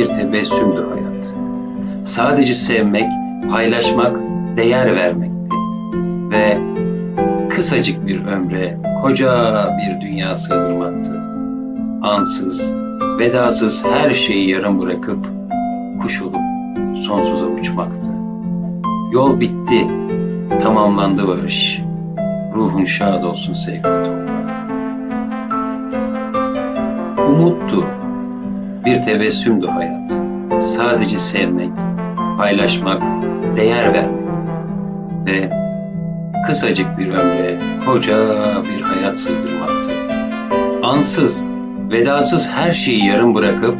bir tebessümdü hayat. Sadece sevmek, paylaşmak, değer vermekti. Ve kısacık bir ömre koca bir dünya sığdırmaktı. Ansız, vedasız her şeyi yarım bırakıp kuş olup sonsuza uçmaktı. Yol bitti, tamamlandı varış. Ruhun şad olsun sevgili toprağı. Umuttu, bir tebessümdü hayat. Sadece sevmek, paylaşmak, değer vermekti. Ve kısacık bir ömre koca bir hayat sığdırmaktı. Ansız, vedasız her şeyi yarım bırakıp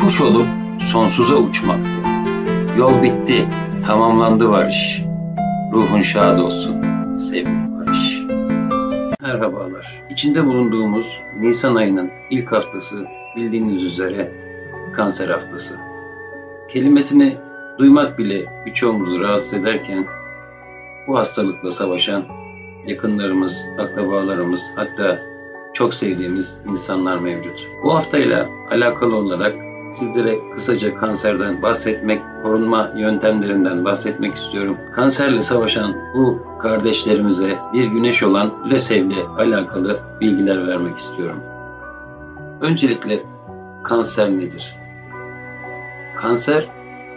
kuş olup sonsuza uçmaktı. Yol bitti, tamamlandı varış. Ruhun şad olsun sevgili varış. Merhabalar. İçinde bulunduğumuz Nisan ayının ilk haftası bildiğiniz üzere kanser haftası. Kelimesini duymak bile birçoğumuzu rahatsız ederken bu hastalıkla savaşan yakınlarımız, akrabalarımız hatta çok sevdiğimiz insanlar mevcut. Bu haftayla alakalı olarak sizlere kısaca kanserden bahsetmek, korunma yöntemlerinden bahsetmek istiyorum. Kanserle savaşan bu kardeşlerimize bir güneş olan LÖSEV'le alakalı bilgiler vermek istiyorum. Öncelikle kanser nedir? Kanser,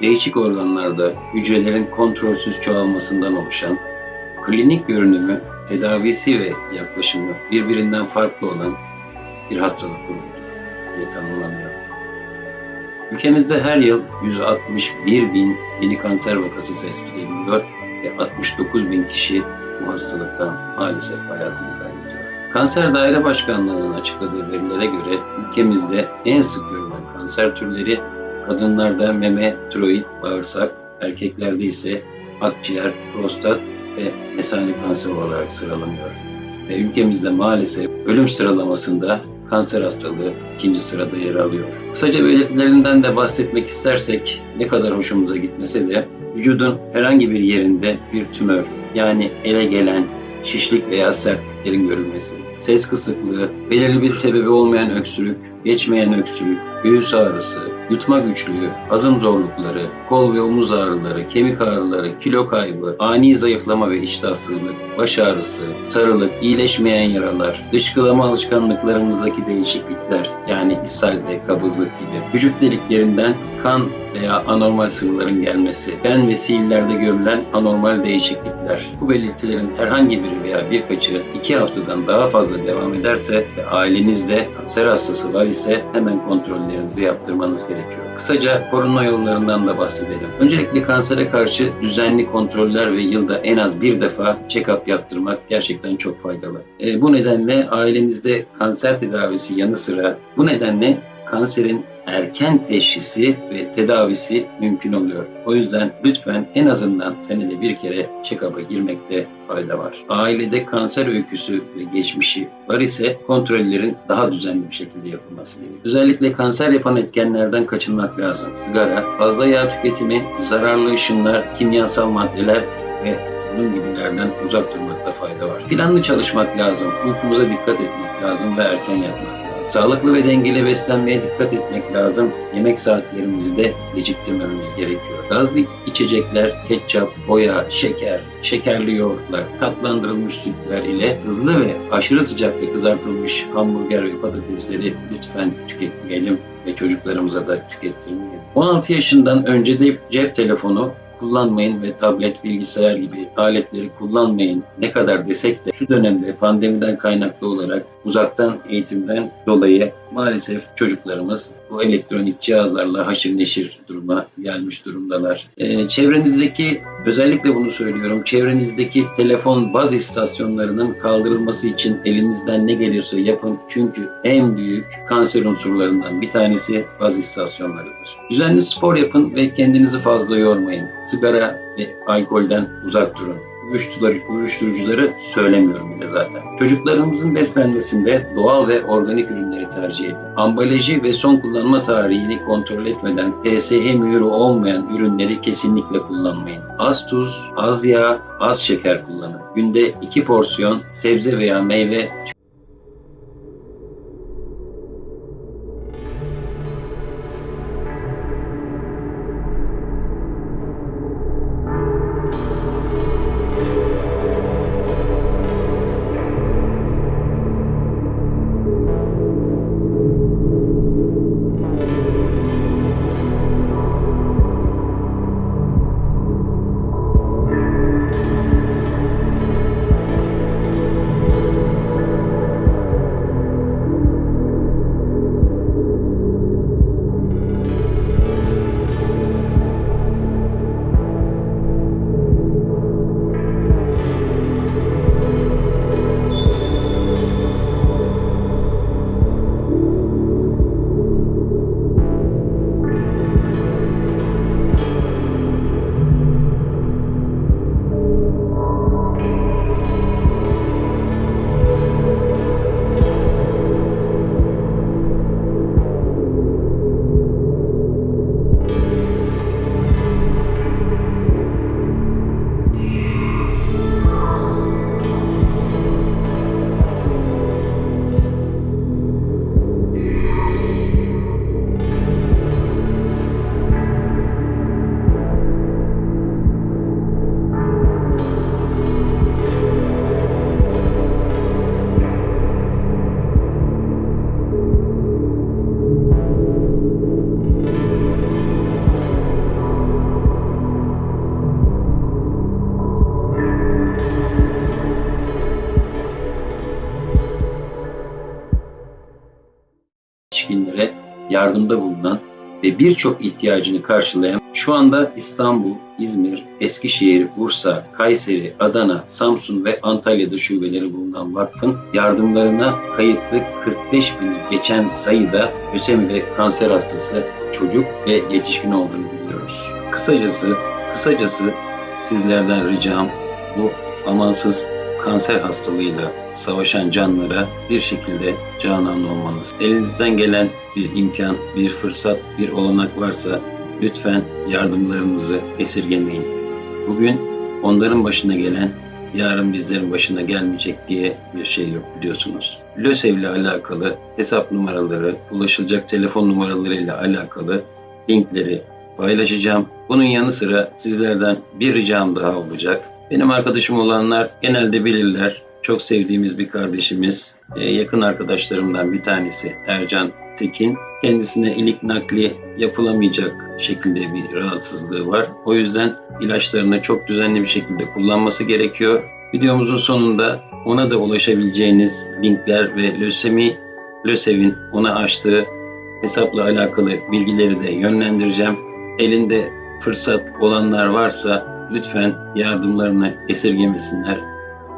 değişik organlarda hücrelerin kontrolsüz çoğalmasından oluşan, klinik görünümü, tedavisi ve yaklaşımı birbirinden farklı olan bir hastalık grubudur diye tanımlanıyor. Ülkemizde her yıl 161 bin yeni kanser vakası tespit ediliyor ve 69 bin kişi bu hastalıktan maalesef hayatını kaybediyor. Kanser Daire Başkanlığı'nın açıkladığı verilere göre ülkemizde en sık görülen kanser türleri kadınlarda meme, tiroid, bağırsak, erkeklerde ise akciğer, prostat ve mesane kanseri olarak sıralanıyor. Ve ülkemizde maalesef ölüm sıralamasında kanser hastalığı ikinci sırada yer alıyor. Kısaca belirtilerinden de bahsetmek istersek ne kadar hoşumuza gitmese de vücudun herhangi bir yerinde bir tümör yani ele gelen şişlik veya sertliklerin görülmesi, ses kısıklığı, belirli bir sebebi olmayan öksürük, geçmeyen öksürük, göğüs ağrısı, yutma güçlüğü, hazım zorlukları, kol ve omuz ağrıları, kemik ağrıları, kilo kaybı, ani zayıflama ve iştahsızlık, baş ağrısı, sarılık, iyileşmeyen yaralar, dışkılama alışkanlıklarımızdaki değişiklikler yani ishal ve kabızlık gibi, vücut deliklerinden kan veya anormal sıvıların gelmesi, ben ve sihirlerde görülen anormal değişiklikler. Bu belirtilerin herhangi biri veya birkaçı iki haftadan daha fazla devam ederse ve ailenizde kanser hastası var ise hemen kontrollerinizi yaptırmanız gerekiyor. Kısaca korunma yollarından da bahsedelim. Öncelikle kansere karşı düzenli kontroller ve yılda en az bir defa check-up yaptırmak gerçekten çok faydalı. E, bu nedenle ailenizde kanser tedavisi yanı sıra bu nedenle kanserin erken teşhisi ve tedavisi mümkün oluyor. O yüzden lütfen en azından senede bir kere check-up'a girmekte fayda var. Ailede kanser öyküsü ve geçmişi var ise kontrollerin daha düzenli bir şekilde yapılması gerekiyor. Özellikle kanser yapan etkenlerden kaçınmak lazım. Sigara, fazla yağ tüketimi, zararlı ışınlar, kimyasal maddeler ve bunun gibilerden uzak durmakta fayda var. Planlı çalışmak lazım, uykumuza dikkat etmek lazım ve erken yatmak. Sağlıklı ve dengeli beslenmeye dikkat etmek lazım. Yemek saatlerimizi de geciktirmememiz gerekiyor. Gazlı içecekler, ketçap, boya, şeker, şekerli yoğurtlar, tatlandırılmış sütler ile hızlı ve aşırı sıcakta kızartılmış hamburger ve patatesleri lütfen tüketmeyelim ve çocuklarımıza da tükettirmeyelim. 16 yaşından önce de cep telefonu kullanmayın ve tablet, bilgisayar gibi aletleri kullanmayın ne kadar desek de şu dönemde pandemiden kaynaklı olarak uzaktan eğitimden dolayı maalesef çocuklarımız bu elektronik cihazlarla haşır neşir duruma gelmiş durumdalar. Ee, çevrenizdeki özellikle bunu söylüyorum çevrenizdeki telefon baz istasyonlarının kaldırılması için elinizden ne gelirse yapın çünkü en büyük kanser unsurlarından bir tanesi baz istasyonlarıdır. Düzenli spor yapın ve kendinizi fazla yormayın. Sigara ve alkolden uzak durun uyuşturucuları, söylemiyorum bile zaten. Çocuklarımızın beslenmesinde doğal ve organik ürünleri tercih edin. Ambalajı ve son kullanma tarihini kontrol etmeden TSH mühürü olmayan ürünleri kesinlikle kullanmayın. Az tuz, az yağ, az şeker kullanın. Günde 2 porsiyon sebze veya meyve yardımda bulunan ve birçok ihtiyacını karşılayan şu anda İstanbul, İzmir, Eskişehir, Bursa, Kayseri, Adana, Samsun ve Antalya'da şubeleri bulunan vakfın yardımlarına kayıtlı 45 bini geçen sayıda lösemi ve kanser hastası çocuk ve yetişkin olduğunu biliyoruz. Kısacası, kısacası sizlerden ricam bu amansız kanser hastalığıyla savaşan canlara bir şekilde canan olmanız. Elinizden gelen bir imkan, bir fırsat, bir olanak varsa lütfen yardımlarınızı esirgemeyin. Bugün onların başına gelen yarın bizlerin başına gelmeyecek diye bir şey yok biliyorsunuz. LÖSEV ile alakalı hesap numaraları, ulaşılacak telefon numaraları ile alakalı linkleri paylaşacağım. Bunun yanı sıra sizlerden bir ricam daha olacak. Benim arkadaşım olanlar genelde bilirler. Çok sevdiğimiz bir kardeşimiz, e, yakın arkadaşlarımdan bir tanesi Ercan Tekin. Kendisine ilik nakli yapılamayacak şekilde bir rahatsızlığı var. O yüzden ilaçlarını çok düzenli bir şekilde kullanması gerekiyor. Videomuzun sonunda ona da ulaşabileceğiniz linkler ve lösemi, LÖSEV'in ona açtığı hesapla alakalı bilgileri de yönlendireceğim. Elinde fırsat olanlar varsa lütfen yardımlarını esirgemesinler.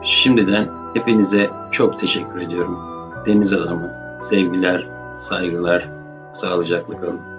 Şimdiden hepinize çok teşekkür ediyorum. Deniz adamı, sevgiler, saygılar, sağlıcakla kalın.